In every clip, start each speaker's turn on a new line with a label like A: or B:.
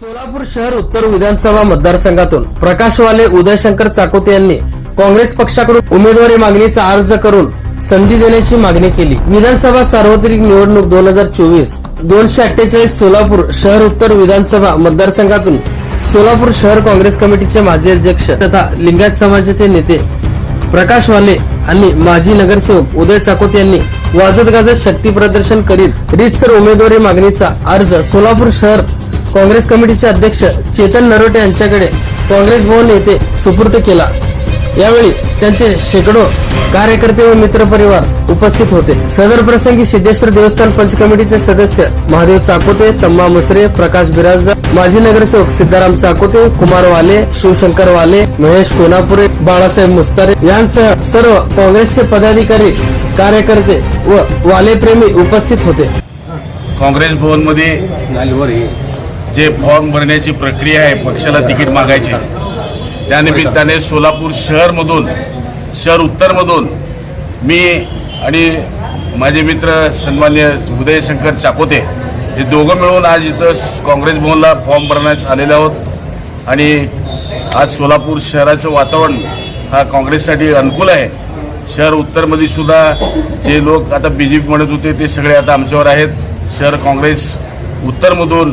A: सोलापूर शहर उत्तर विधानसभा मतदारसंघातून प्रकाशवाले उदयशंकर चाकोते यांनी काँग्रेस पक्षाकडून उमेदवारी मागणीचा अर्ज करून संधी देण्याची मागणी केली. विधानसभा सार्वत्रिक निवडणूक दोन हजार चोवीस दोनशे अठ्ठेचाळीस सोलापूर शहर उत्तर विधानसभा मतदारसंघातून सोलापूर शहर काँग्रेस कमिटीचे माजी अध्यक्ष तथा लिंगायत समाजाचे नेते प्रकाश वाले आणि माजी नगरसेवक उदय चाकोत यांनी वाजत गाजत शक्ती प्रदर्शन करीत रितसर उमेदवारी मागणीचा अर्ज सोलापूर शहर काँग्रेस कमिटीचे अध्यक्ष चेतन नरोटे यांच्याकडे काँग्रेस भवन येथे सुपूर्द केला. यावेळी त्यांचे शेकडो कार्यकर्ते व मित्रपरिवार उपस्थित होते. सदर प्रसंगी सिद्धेश्वर देवस्थान पंच कमिटीचे सदस्य महादेव चाकोते तम्मा मुसरे प्रकाश बिराजदार माजी नगरसेवक सिद्धाराम चाकोते कुमार वाले शिवशंकर वाले महेश कोनापुरे बाळासाहेब मुस्तारे यांसह सर्व काँग्रेसचे पदाधिकारी कार्यकर्ते व वालेप्रेमी उपस्थित होते.
B: काँग्रेस भवनमध्ये जे फॉर्म भरण्याची प्रक्रिया आहे पक्षाला तिकीट मागायची त्यानिमित्ताने सोलापूर शहरमधून शहर उत्तरमधून मी आणि माझे मित्र सन्मान्य उदयशंकर चाकोते हे दोघं मिळून आज इथं काँग्रेस भवनला फॉर्म भरण्यास आलेले आहोत. आणि आज सोलापूर शहराचं वातावरण हा काँग्रेससाठी अनुकूल आहे. शहर उत्तरमध्ये सुद्धा जे लोक आता बी जे पी म्हणत होते ते सगळे आता आमच्यावर आहेत. शहर काँग्रेस उत्तरमधून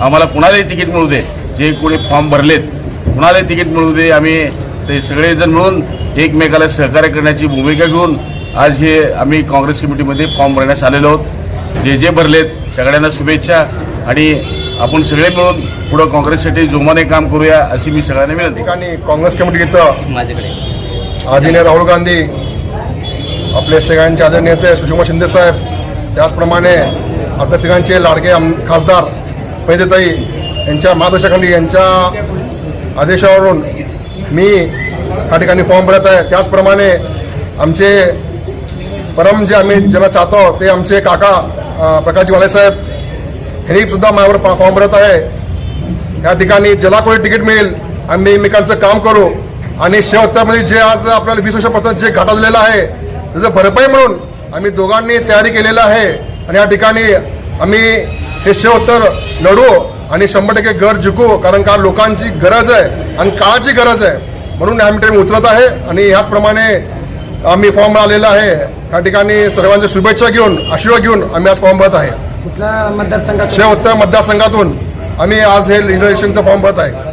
B: आम्हाला कुणालाही तिकीट मिळू दे. जे कोणी फॉर्म भरलेत कुणालाही तिकीट मिळू दे. आम्ही ते सगळेजण मिळून एकमेकाला सहकार्य करण्याची भूमिका घेऊन आज हे आम्ही काँग्रेस कमिटीमध्ये फॉर्म भरण्यास आलेलो आहोत. जे जे भरलेत सगळ्यांना शुभेच्छा आणि आपण सगळे मिळून पुढं काँग्रेससाठी जोमाने काम करूया अशी मी सगळ्यांना विनंती
C: ठिकाणी काँग्रेस कमिटी इथं
D: माझ्याकडे.
C: आदरणीय राहुल गांधी आपले सगळ्यांचे आदरणीय नेते सुषमा शिंदे साहेब त्याचप्रमाणे आपल्या सगळ्यांचे लाडके खासदार पैदेताई यांच्या मार्गदर्शनाखाली यांच्या आदेशावरून मी या ठिकाणी फॉर्म भरत आहे. त्याचप्रमाणे आमचे परम जे आम्ही ज्यांना चाहतो ते आमचे काका अ, प्रकाशजी साहेब हेही सुद्धा माझ्यावर फॉर्म भरत आहे. या ठिकाणी ज्याला कोणी तिकीट मिळेल आम्ही एकमेकांचं काम करू. आणि शेवटमध्ये जे आज आपल्याला वीस वर्षापासून जे घाटा झालेला आहे त्याचं भरपाई म्हणून आम्ही दोघांनी तयारी केलेलं आहे. आणि या ठिकाणी आम्ही हे शेवत्तर लढू आणि शंभर टक्के गड जिंकू कारण का लोकांची गरज आहे आणि काळाची गरज आहे. म्हणून आम्ही टाइम उतरत आहे आणि ह्याचप्रमाणे आम्ही फॉर्म आलेला आहे. या ठिकाणी सर्वांच्या शुभेच्छा घेऊन आशीर्वाद घेऊन आम्ही आज फॉर्म भरत आहे.
D: कुठल्या मतदारसंघात
C: शेवत्तर मतदारसंघातून आम्ही आज हे इलेक्शनचा फॉर्म भरत आहे.